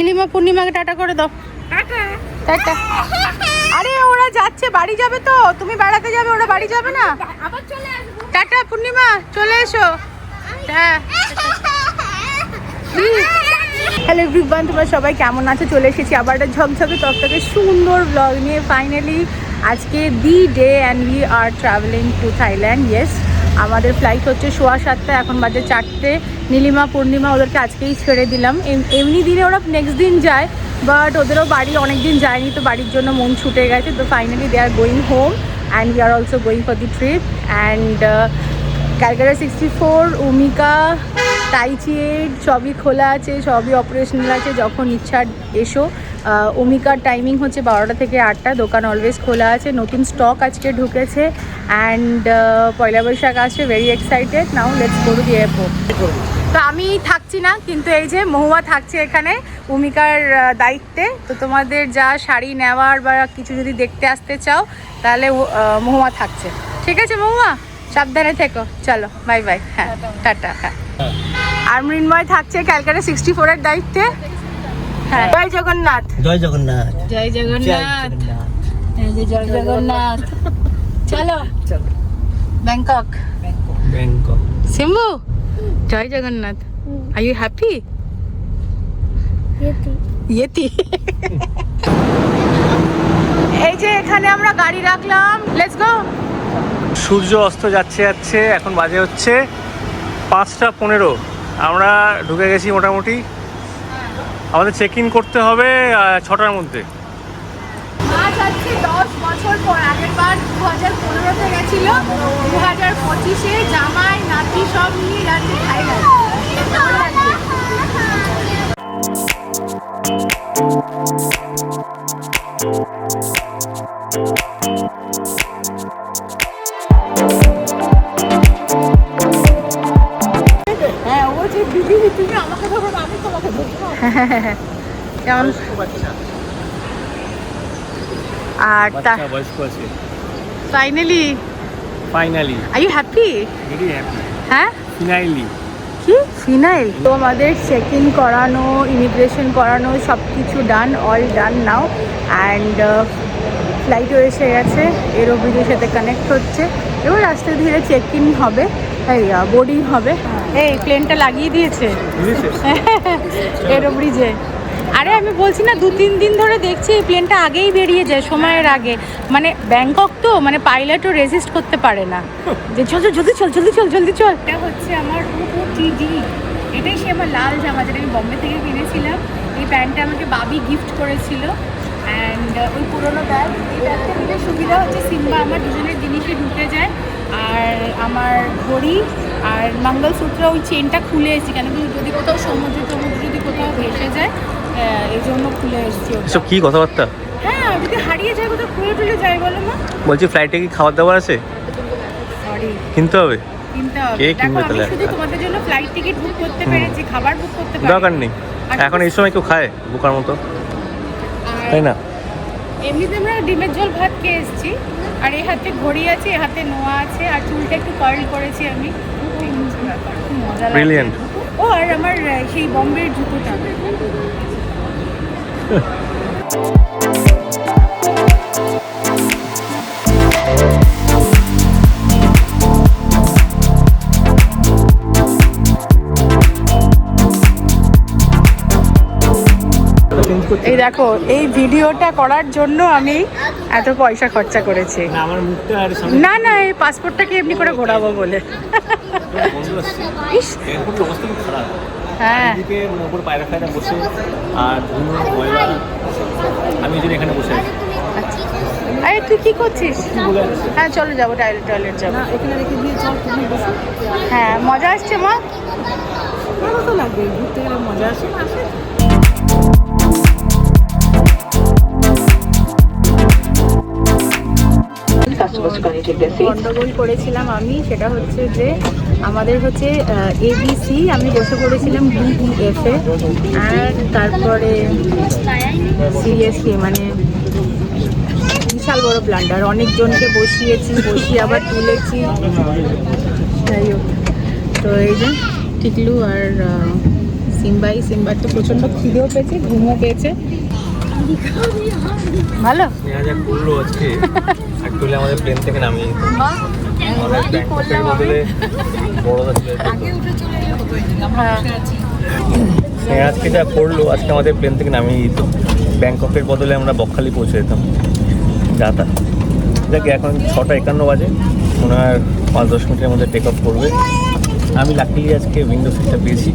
Nilima পূর্ণিমাকে tata করে দাও। Tata. আরে ওরা যাচ্ছে বাড়ি যাবে তো। তুমি বেড়াতে যাবে ওরা বাড়ি যাবে না? টাটা পূর্ণিমা চলে এসো। হ্যাঁ হ্যালো এভরিওয়ান তোমরা সবাই কেমন আছো? চলে এসেছি আবার একটা ঝকঝকে তকতকে সুন্দর ব্লগ নিয়ে ফাইনালি আজকে the day and we are travelling to Thailand yes আমাদের ফ্লাইট হচ্ছে সোয়া সাতটা, এখন বাজে চারটে। নীলিমা, পূর্ণিমা ওদেরকে আজকেই ছেড়ে দিলাম। এম- এমনি দিনে ওরা নেক্সট দিন যায় বাট ওদেরও বাড়ি অনেক দিন যায়নি, তো বাড়ির জন্য মন ছুটে গেছে। তো finally they are going home and we are also going for the trip and Calcutta sixty four উমিকা টাইচি এইট সবই খোলা আছে সবই অপারেশনাল আছে যখন ইচ্ছা এসো। ওমিকার টাইমিং হচ্ছে বারোটা থেকে আটটা দোকান অলওয়েজ খোলা আছে নতুন স্টক আজকে ঢুকেছে অ্যান্ড পয়লা বৈশাখ আসছে very excited now let's go to the airport তো আমি থাকছি না কিন্তু এই যে মহুয়া থাকছে এখানে ভূমিকার দায়িত্বে তো তোমাদের যা শাড়ি নেওয়ার বা কিছু যদি দেখতে আসতে চাও তাহলে মহুয়া থাকছে। ঠিক আছে মহুয়া? সাবধানে থেকো চলো বাই বাই হ্যাঁ টাটা। হ্যাঁ। আর মৃন্ময় থাকছে ক্যালকাটা সিক্সটি ফোরের দায়িত্বে। হ্যাঁ। জয় জগন্নাথ। জয় জগন্নাথ। জয় জগন্নাথ। জয় জগন্নাথ। চলো। চলো। ব্যাংকক। ব্যাংকক। সিম্বু জয় জগন্নাথ। আর ইউ হ্যাপি ইয়েতি এই যে এখানে আমরা গাড়ি রাখলাম। লেটস গো সূর্য অস্ত যাচ্ছে যাচ্ছে এখন বাজে হচ্ছে পাঁচটা পনেরো। আমরা ঢুকে গেছি মোটামুটি। আমাদের চেক ইন করতে হবে ছটার মধ্যে। আজ আজকে দশ বছর পর আগের বার দু হাজার পনেরোতে গেছিল। দু হাজার পঁচিশে জামাই নাতি সব নিয়ে যাচ্ছে থাইল্যান্ড কেমন তুমি আমাকে ধরো না, আমি তোমাকে ধরবো। কেমন? আর তা finally finally are you happy very happy হ্যাঁ? ফিনাইলি কি? ফিনাইল তো আমাদের চেক ইন করানো ইমিগ্রেশন করানো সব কিছু ডান অল ডান নাও অ্যান্ড ফ্লাইটও এসে গেছে এরোব্রিজের সাথে কানেক্ট হচ্ছে। এবার আস্তে ধীরে চেক ইন হবে এই বোর্ডিং হবে। এই প্লেনটা লাগিয়ে দিয়েছে। এরোব্রিজে আরে আমি বলছি না দু তিন দিন ধরে দেখছি এই প্লেনটা আগেই বেরিয়ে যায় সময়ের আগে। মানে ব্যাংকক তো মানে পাইলটও রেজিস্ট করতে পারে না। যে চল চল জলদি চল জলদি চল জলদি চল। এটা হচ্ছে আমার টিডি এটাই সে আমার লাল জামা যেটা আমি বম্বে থেকে কিনেছিলাম। এই প্যান্টটা আমাকে বাবি গিফট করেছিল। অ্যান্ড ওই পুরোনো ব্যাগ এই ব্যাগটা নিলে সুবিধা হচ্ছে সিম্বা আমার দুজনের জিনিসে ঢুকে যায়। আর আমার ঘড়ি আর মঙ্গলসূত্র ওই চেনটা খুলে এসেছি কেন কি যদি কোথাও সমুদ্র টমুদ্র যদি কোথাও ভেসে যায় এই জন্য খুলে এসেছি। এসব কি কথাবার্তা? হ্যাঁ যদি হারিয়ে যায় কোথাও খুলে টুলে যায় বলো মা। বলছি ফ্লাইটে কি খাবার দাবার আছে? সরি কিনতে হবে? কিনতে হবে। দেখো আমি শুধু তোমাদের জন্য ফ্লাইট টিকিট বুক করতে পেরেছি খাবার বুক করতে পারি দরকার নেই। এখন এই সময় কেউ খায় বোকার মতো? তাই না? এমনিতে আমরা ডিমের জল ভাত খেয়ে এসেছি। আর এই হাতে ঘড়ি আছে এ হাতে নোয়া আছে আর চুলটা একটু কার্ল করেছি আমি। মজা লাগছে। ও আর আমার সেই বম্বের জুতোটা। করছি এই দেখো এই ভিডিওটা করার জন্য আমি এত পয়সা খরচা করেছি। না আমার মুখটা আর না না এই পাসপোর্টটাকে এমনি করে ঘোরাবো বলে। হ্যাঁ। বসে আর আমি এখানে বসে আছি। আরে তুই কি করছিস? হ্যাঁ চলো যাব টয়লেট টয়লেট যাব। এখানে রেখে দিয়ে চল তুমি বসো। হ্যাঁ মজা আসছে মা? ভালো তো লাগবে ঘুরতে গেলে মজা আসে। না আসে গন্ডগোল করেছিলাম আমি সেটা হচ্ছে যে আমাদের হচ্ছে এবিসি আমি বসে পড়েছিলাম ডিইএফ এ। আর তারপরে সিরিয়াসলি মানে বিশাল বড় ব্লান্ডার অনেকজনকে বসিয়েছি বসিয়ে আবার তুলেছি। যাই হোক তো এই যে টিকলু আর সিম্বাই সিম্বার তো প্রচণ্ড খিদেও পেয়েছে ঘুমও পেয়েছে। ভালো। আজকে। অ্যাকচুয়ালি আমাদের প্লেন থেকে নামিয়ে হ্যাঁ। আজকে যা করল আজকে আমাদের প্লেন থেকে নামিয়ে দিত। ব্যাংককের বদলে আমরা বকখালি পৌঁছে যেতাম। যাতায়াত। দেখ এখন ছটা একান্ন বাজে। ওনার পাঁচ দশ মিনিটের মধ্যে টেক অফ করবে। আমি লাকিলি আজকে উইন্ডো সিটটা পেয়েছি।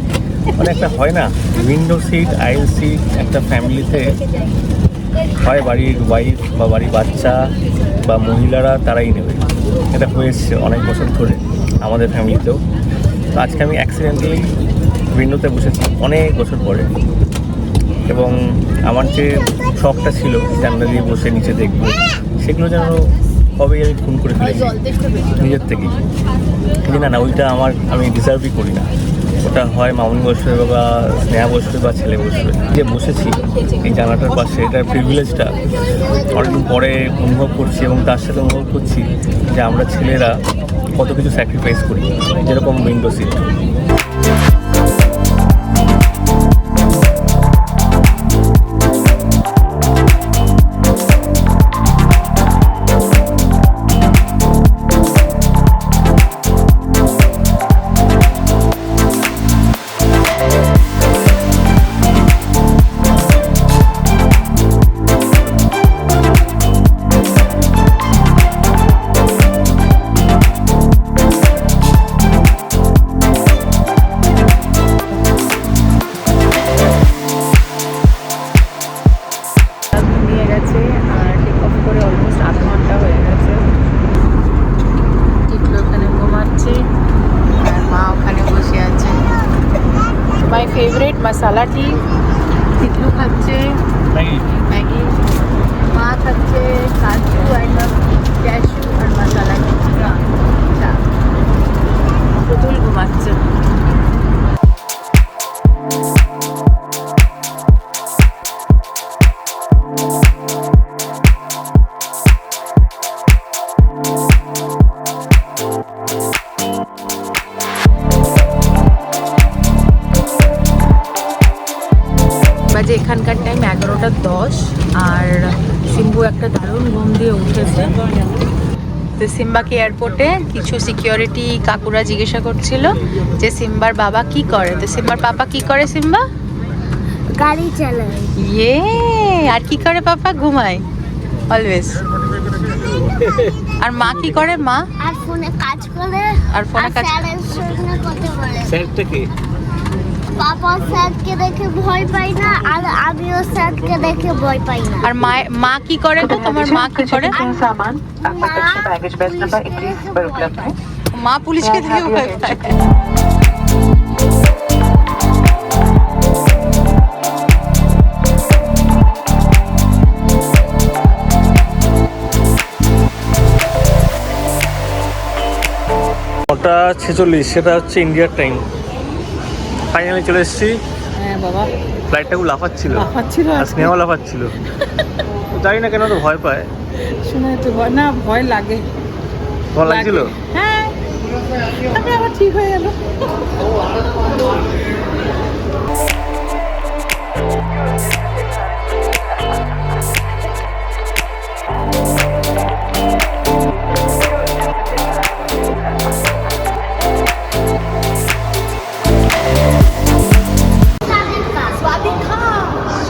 মানে একটা হয় না উইন্ডো সিট আইল সিট একটা ফ্যামিলিতে হয় বাড়ির ওয়াইফ বা বাড়ির বাচ্চা। বা মহিলারা তারাই নেবে। এটা হয়েছে অনেক বছর ধরে আমাদের ফ্যামিলিতেও। তো আজকে আমি অ্যাক্সিডেন্টালি উইন্ডোতে বসেছি অনেক বছর পরে। এবং আমার যে শখটা ছিল জানলা দিয়ে বসে নিচে দেখব, সেগুলো যেন কবেই আমি খুন করে ফেলেছি নিজের থেকেই। না না, ওইটা আমার, আমি ডিজার্ভই করি না। ওটা হয় মামুন বসবে বা স্নেহা বসবে বা ছেলে বসবে। যে বসেছি, এই জানাটার পাশে, এটার প্রিভিলেজটা অনেকদিন পরে অনুভব করছি এবং তার সাথে অনুভব করছি যে আমরা ছেলেরা কত কিছু স্যাক্রিফাইস করি। যেরকম উইন্ডো সিট। ফেভারিট তো সিম্বাকে এয়ারপোর্টে কিছু সিকিউরিটি কাকুরা জিজ্ঞাসা করছিল যে সিম্বার বাবা কি করে? তো সিম্বার পাপা কি করে সিম্বা? গাড়ি চালায়। ইয়ে আর কি করে পাপা? ঘুমায় অলওয়েজ আর মা কি করে মা? আর ফোনে কাজ করে আর ফোনে কাজ- স্যারটা কি? পাপা স্যারকে দেখে ভয় পাই না আর আমিও স্যারকে দেখে ভয় পাই না আর মা মা কি করে তো তোমার মা কি করে सामान आपका कक्षा बैगेज बेस नंबर इक्कीस पर उपलब्ध है মা পুলিশকে দেখে ভয় পায় নটা ছেচল্লিশ সেটা হচ্ছে ইন্ডিয়ার টাইম ফাইনালি চলে এসেছি। হ্যাঁ বাবা। ফ্লাইটটা খুব লাফাচ্ছিল। লাফাচ্ছিল আর স্নেহ লাফাচ্ছিল। জানি না কেন তো ভয় পায়। শুনে তো ভয় না ভয় লাগে। ভয় লাগছিল? হ্যাঁ। তারপরে আবার ঠিক হয়ে গেল।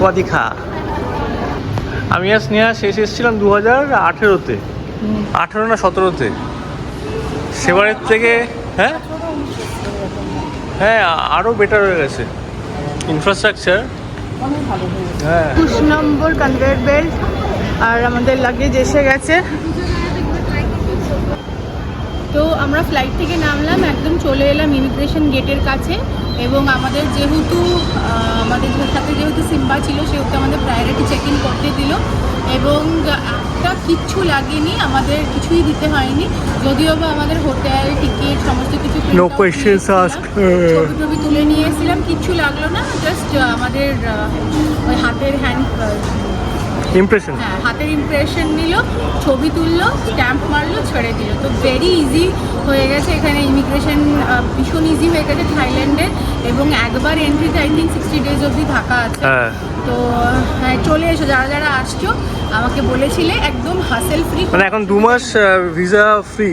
সোয়াদিখা আমি আর স্নেহা শেষ এসেছিলাম দু হাজার আঠেরোতে। আঠেরো না সতেরোতে। সেবারের থেকে হ্যাঁ? হ্যাঁ আরও বেটার হয়ে গেছে। ইনফ্রাস্ট্রাকচার হ্যাঁ। একুশ নম্বর কনভেয়ার বেল্ট আর আমাদের লাগেজ এসে গেছে। তো আমরা ফ্লাইট থেকে নামলাম একদম চলে এলাম ইমিগ্রেশন গেটের কাছে। এবং আমাদের যেহেতু আমাদের সাথে যেহেতু সিম্বা ছিল সেহেতু আমাদের প্রায়োরিটি চেক ইন করতে দিল। এবং একটা কিচ্ছু লাগেনি আমাদের কিছুই দিতে হয়নি। যদিও বা আমাদের হোটেল টিকিট সমস্ত কিছু asked. ছবি টবি তুলে নিয়ে এসেছিলাম কিচ্ছু লাগল না জাস্ট আমাদের ওই হাতের হ্যান্ড ইমপ্রেশন হ্যাঁ হাতের ইমপ্রেশন নিল ছবি তুললো স্ট্যাম্প মারলো ছেড়ে দিল। তো ভেরি ইজি হয়ে গেছে এখানে ইমিগ্রেশন ভীষণ ইজি হয়ে গেছে থাইল্যান্ডে এবং একবার এন্ট্রিতে আই থিঙ্ক সিক্সটি ডেজ অবধি থাকা আছে। হ্যাঁ। তো হ্যাঁ চলে এসো যারা যারা আসছো আমাকে বলেছিলে একদম হাসেল ফ্রি মানে এখন দু মাস visa free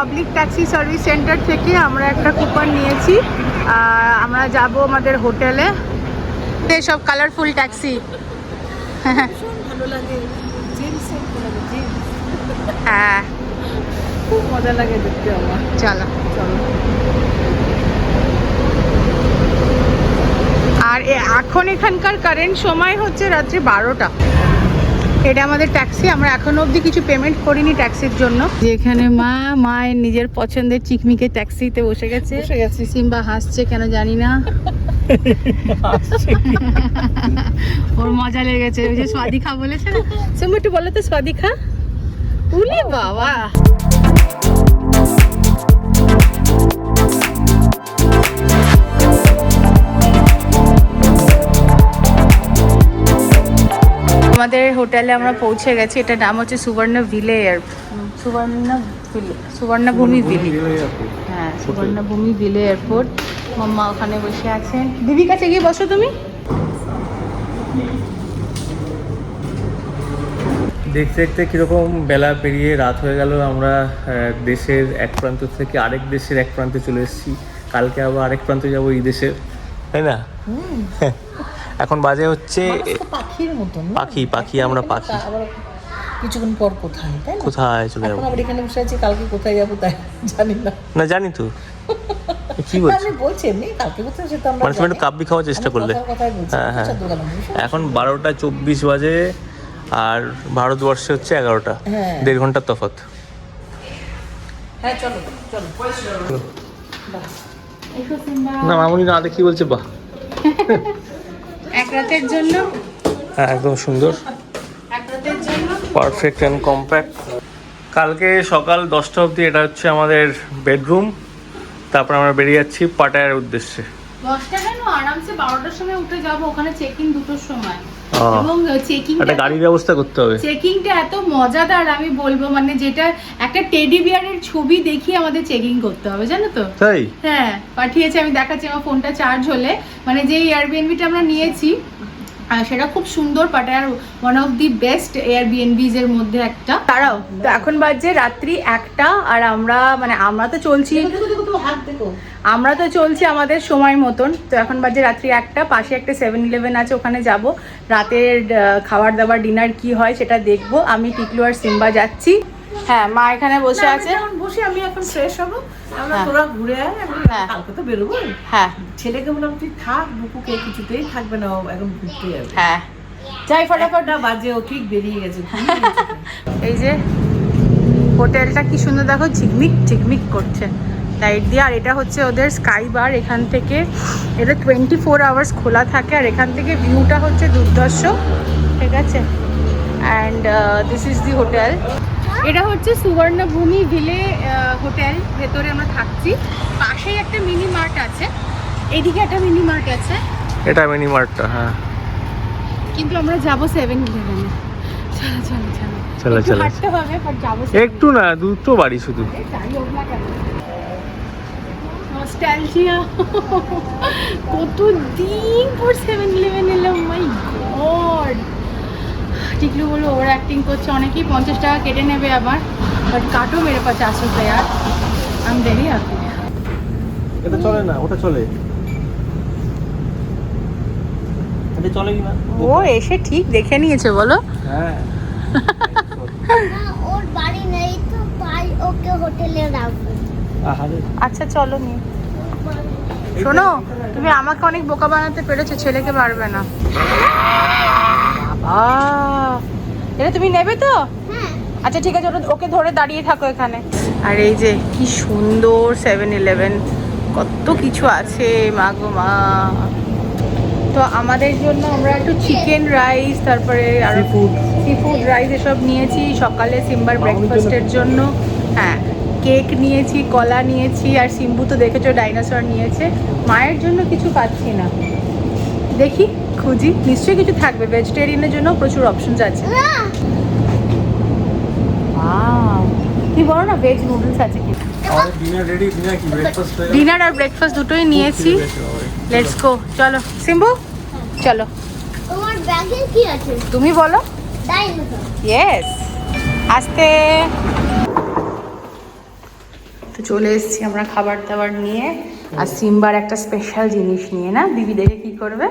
public taxi service centre থেকে আমরা একটা কুপন নিয়েছি। আর আমরা যাব আমাদের হোটেলে সব কালারফুল ট্যাক্সি হ্যাঁ। খুব মজা লাগে দেখতে আমার। চলো। চলো। আর এখন এখানকার কারেন্ট সময় হচ্ছে রাত্রি বারোটা। এটা আমাদের ট্যাক্সি আমরা এখনও অবধি কিছু পেমেন্ট করিনি ট্যাক্সির জন্য। যেখানে মা মায়ের নিজের পছন্দের চিকমিকে ট্যাক্সিতে বসে গেছে। বসে গেছি। সিম্বা হাসছে কেন জানি না। ওর মজা লেগেছে ওই যে স্বাদিখা বলেছে না? সিম্বা একটু বলো তো স্বাদিখা। উলি বাবা। আমাদের হোটেলে আমরা পৌঁছে গেছি এটার নাম হচ্ছে সুবর্ণ ভিলে সুবর্ণ ভিলে সুবর্ণভূমি ভিলে। হ্যাঁ সুবর্ণভূমি ভিলে এয়ারপোর্ট। মাম্মা ওখানে বসে আছেন দিদির কাছে গিয়ে বসো তুমি। দেখতে দেখতে কীরকম বেলা পেরিয়ে রাত হয়ে গেল আমরা দেশের এক প্রান্ত থেকে আরেক দেশের এক প্রান্তে চলে এসেছি। কালকে আবার আরেক প্রান্তে যাব এই দেশের তাই না? এখন বাজে হচ্ছে পাখির মতন পাখি পাখি আমরা পাখি। আবার কিছুক্ষণ পর কোথায় তাই না? কোথায় চলে যাব? আবার এখানে বসে আছি কালকে কোথায় যাব তাই জানি না। না জানি তো। কি বলছি? আমি বলছি এমনি কালকে কোথায় সেটা আমরা মানে তুমি একটু কাব্বি খাওয়ার চেষ্টা করলে। হ্যাঁ হ্যাঁ। আচ্ছা। এখন বারোটা চব্বিশ বাজে আর ভারতবর্ষে হচ্ছে এগারোটা। হ্যাঁ। দেড় ঘণ্টার তফাৎ। হ্যাঁ চলো চলো। না মামুনি না দেখি বলছে বাহ। এক রাতের জন্য হ্যাঁ একদম সুন্দর। পারফেক্ট অ্যান্ড কম্প্যাক্ট কালকে সকাল দশটা অবধি এটা হচ্ছে আমাদের বেডরুম তারপর আমরা বেরিয়ে যাচ্ছি পাটায়ার উদ্দেশ্যে। দশটা কেন? আরামসে বারোটার সময় উঠে যাব ওখানে চেক ইন দুটোর সময়। এবং চেকিং একটা গাড়ির ব্যবস্থা করতে হবে। চেকিংটা এত মজাদার আমি বলব মানে যেটা একটা টেডি বিয়ারের ছবি দেখিয়ে আমাদের চেকিং করতে হবে জানো তো? তাই? হ্যাঁ পাঠিয়েছে আমি দেখাচ্ছি আমার ফোনটা চার্জ হলে। মানে যে এয়ারবিএনবিটা আমরা নিয়েছি সেটা খুব সুন্দর পাটায়ার one of the best Airbnbs এর মধ্যে একটা। তারাও এখন বাজছে রাত্রি একটা আর আমরা মানে আমরা তো চলছি দেখো দেখো তুমি হাত দেখো। আমরা তো চলছি আমাদের সময় মতন। তো এখন বাজে রাত্রি একটা পাশে একটা সেভেন ইলেভেন আছে ওখানে যাব। রাতের খাবার দাবার ডিনার কি হয় সেটা দেখব। আমি টিকলু আর সিম্বা যাচ্ছি। হ্যাঁ মা এখানে বসে আছে। বসে আমি এখন ফ্রেশ হব। আমরা হ্যাঁ। তোরা ঘুরে আয় আমি হ্যাঁ। কালকে তো বেরোবো। হ্যাঁ। ছেলেকে বললাম তুই থাক বুকুকে কিছুতেই থাকবে না এখন ঘুরতে যাবে। হ্যাঁ। যাই ফটাফট। একটা বাজে ও ঠিক বেরিয়ে গেছে। গেছে। এই যে হোটেলটা কি সুন্দর দেখো ঝিকমিক ঝিকমিক করছে। লাইট দিয়ে আর এটা হচ্ছে ওদের স্কাই বার এখান থেকে। এটা টোয়েন্টি ফোর আওয়ার্স খোলা থাকে আর এখান থেকে ভিউটা হচ্ছে দুর্দর্শ ঠিক আছে? And this is the hotel এটা হচ্ছে সুবর্ণভূমি ভিলে হোটেল ভেতরে আমরা থাকছি। পাশেই একটা মিনি মার্ট আছে। এদিকে একটা মিনি মার্ট আছে। এটা মিনি মার্টটা হ্যাঁ। কিন্তু আমরা যাব সেভেন ইলেভেনে চলো চলো চলো। চলো, চলো। হাঁটতে হবে বাট যাব একটু না দুটো বাড়ি শুধু। নস্টালজিয়া কত দিন পর সেভেন ইলেভেন এলাম মাই গড টিকলু বলে ওভার অ্যাক্টিং করছে। অনেকেই পঞ্চাশ টাকা কেটে নেবে আবার বাট কাটো মেরে পচাস রুপে আর আম ভেরি হ্যাপি এটা চলে না ওটা চলে। ও এসে ঠিক দেখে নিয়েছে বলো। হ্যাঁ। ওর বাড়ি নেই তো তাই ওকে হোটেলে রাখব। আচ্ছা চলো নি শোনো তুমি আমাকে অনেক বোকা বানাতে পেরেছ ছেলেকে পারবে না। বাবা এটা তুমি নেবে তো? হ্যাঁ। আচ্ছা ঠিক আছে ওটা- ওকে ধরে দাঁড়িয়ে থাকো এখানে। আর এই যে কি সুন্দর সেভেন ইলেভেন কত কিছু আছে মা গো মা। তো আমাদের জন্য আমরা একটু চিকেন রাইস তারপরে আর. সি ফুড রাইস এসব নিয়েছি সকালে সিম্বার ব্রেকফাস্টের জন্য। হ্যাঁ কেক নিয়েছি কলা নিয়েছি আর সিম্বু তো দেখেছ ডাইনোসর নিয়েছে। মায়ের জন্য কিছু পাচ্ছি না। দেখি। খুঁজি নিশ্চয়ই কিছু থাকবে। ভেজিটেরিয়ানের জন্য প্রচুর অপশনস আছে! কি বলো না ভেজ নুডলস আছে কি? ডিনার রেডি ডিনার কি? ব্রেকফাস্ট ডিনার আর ব্রেকফাস্ট দুটোই নিয়েছি। লেটস গো চলো। সিম্বু? চলো। তোমার ব্যাগে কি আছে? তুমি বলো। ইয়েস আস্তে। তো চলে এসেছি আমরা খাবার দাবার নিয়ে। আর সিম্বার একটা স্পেশাল জিনিস নিয়ে না? দিদি দেখে কি করবে!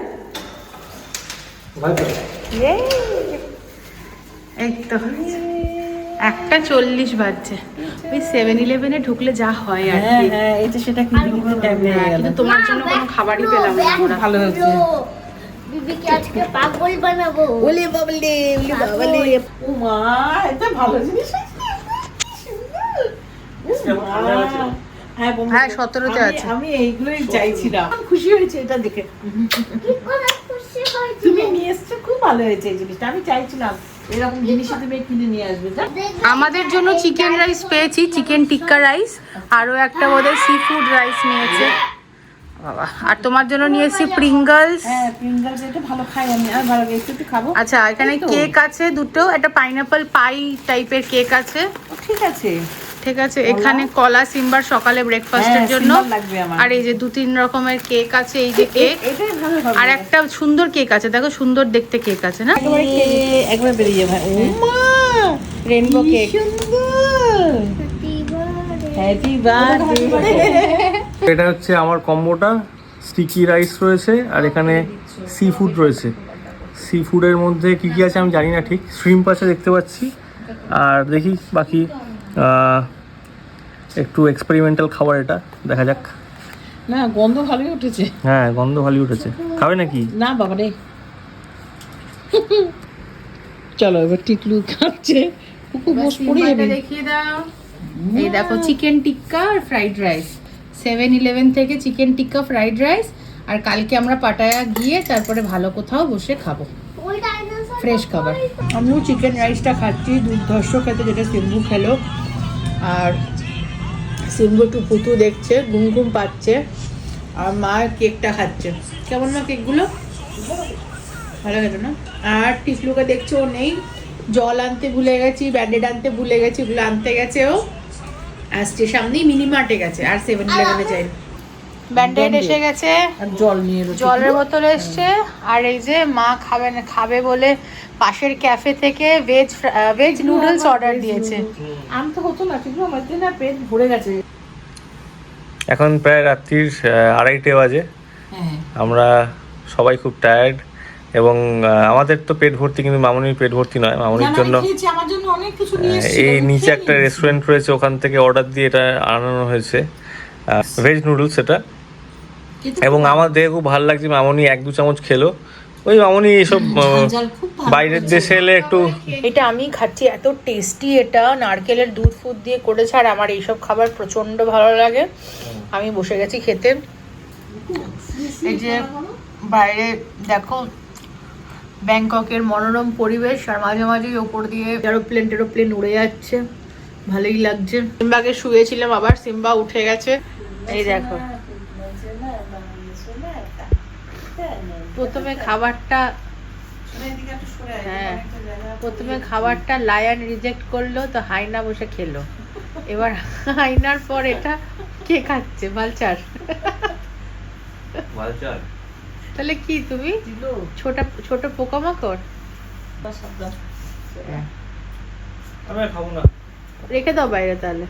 এই তো একটা চল্লিশ বাজছে। ওই সেভেন ইলেভেনে ঢুকলে যা হয় আর হ্যাঁ কি। হ্যাঁ সেটা কিনতে তোমার জন্য কোনো খাবারই পেলাম না। ভালো হয়েছে। বিবিকে আজকে পাগল বানাবো। ওলে বাবলে ওলে বাবলে। ও মা এটা ভালো জিনিস আছে হ্যাঁ হ্যাঁ, 17 আমি- আছে। আমি এইগুলোই চাইছিলাম। খুশি হয়েছে এটা দেখে। তুমি নিয়ে এসছো খুব ভালো হয়েছে এই জিনিসটা। আমি চাইছিলাম এরকম জিনিসই তুমি কিনে নিয়ে আসবে আমাদের জন্য চিকেন রাইস পেয়েছি চিকেন টিক্কা রাইস আরও একটা বোধহয় সি ফুড রাইস নিয়েছে। বাবা আর তোমার জন্য নিয়েছি প্রিঙ্গলস হ্যাঁ প্রিঙ্গলস এটা ভালো খাই আমি। আর ভালো একটু খাব। আচ্ছা এখানে কেক আছে দুটো একটা পাইনাপল পাই টাইপের কেক আছে। ঠিক আছে। ঠিক আছে এখানে কলা সিম্বার সকালে ব্রেকফাস্টের হ্যাঁ, জন্য। সিম্বার লাগবে আমার। আর এই যে দু তিন রকমের কেক আছে এই যে কেক আর একটা সুন্দর কেক আছে দেখো সুন্দর দেখতে কেক আছে না? একবার বেরিয়ে যাবে। ও রেনবো কেক হ্যাপি বার্থডে এটা হচ্ছে আমার কম্বোটা স্টিকি রাইস রয়েছে আর এখানে সি ফুড রয়েছে। সি ফুডের মধ্যে কী কী আছে আমি জানি না ঠিক শ্রিম্প আছে দেখতে পাচ্ছি। আর দেখি বাকি একটু এক্সপেরিমেন্টাল খাবার এটা দেখা যাক। না গন্ধ ভালোই উঠেছে। হ্যাঁ গন্ধ ভালোই উঠেছে। খাবে নাকি? না বাবা রে। চলো এবার টিকলু খাচ্ছে। কুকু বস পড়ে যাবে দেখিয়ে দাও। এই দেখো চিকেন টিক্কা আর ফ্রাইড রাইস সেভেন ইলেভেন থেকে চিকেন টিক্কা ফ্রাইড রাইস আর কালকে আমরা পাটায়া গিয়ে তারপরে ভালো কোথাও বসে খাব। ফ্রেশ খাবার। আমিও চিকেন রাইসটা খাচ্ছি। দুর্ধর্ষ খেতে যেটা সিম্বু খেলো। আর সিম্বু একটু পুতু দেখছে ঘুম ঘুম পাচ্ছে আর মা কেকটা খাচ্ছে। কেমন মা কেকগুলো? ভালো গেল না? আর টিফলুকে দেখছে ও নেই। জল আনতে ভুলে গেছি ব্যান্ডেড আনতে ভুলে গেছি ওগুলো আনতে গেছে ও। আসছে সামনেই মিনি মার্টে গেছে আর সেভেন ইলেভেনে যাই ব্যান্ডেড এসে গেছে। জল নিয়ে এলো জলের বোতল এসছে। আর এই যে মা খাবে না খাবে বলে পাশের ক্যাফে থেকে ভেজ ভেজ নুডলস অর্ডার দিয়েছে। আনতে হতো না কিন্তু আমার না পেট ভরে গেছে। এখন প্রায় রাত্রির আড়াইটে বাজে। হ্যাঁ। আমরা সবাই খুব টায়ার্ড এবং আমাদের তো পেট ভর্তি কিন্তু মামনির পেট ভর্তি নয়। মামনির জন্য আমার জন্য অনেক কিছু নিয়ে আহ, এসেছিল, এই নিচে একটা রেস্টুরেন্ট রয়েছে ওখান থেকে অর্ডার দিয়ে এটা আনানো হয়েছে। ভেজ নুডলস এটা। এবং আমার দেখে খুব ভালো লাগছে মামনি এক দু চামচ খেলো। ওই মামনি ভালো বাইরের দেশে এলে একটু এটা আমি খাচ্ছি এত টেস্টি এটা। নারকেলের দুধ ফুদ দিয়ে করেছে আর আমার এইসব খাবার প্রচণ্ড ভালো লাগে। আমি বসে গেছি খেতে। এই যে বাইরে দেখো ব্যাংককের মনোরম পরিবেশ আর মাঝে মাঝে ওপর দিয়ে এরোপ্লেন টেরোপ্লেন উড়ে যাচ্ছে। ভালোই লাগছে। সিম্বাকে শুয়েছিলাম আবার সিম্বা উঠে গেছে। এই দেখো। প্রথমে খাবারটা হ্যাঁ। প্রথমে খাবারটা লায়ন রিজেক্ট করল তো হাইনা বসে খেলো। এবার হাইনার পর এটা কে খাচ্ছে? বালচার। তাহলে কি তুমি? ছোট ছোট পোকামাকড়? আমি খাব না। রেখে দাও বাইরে তাহলে।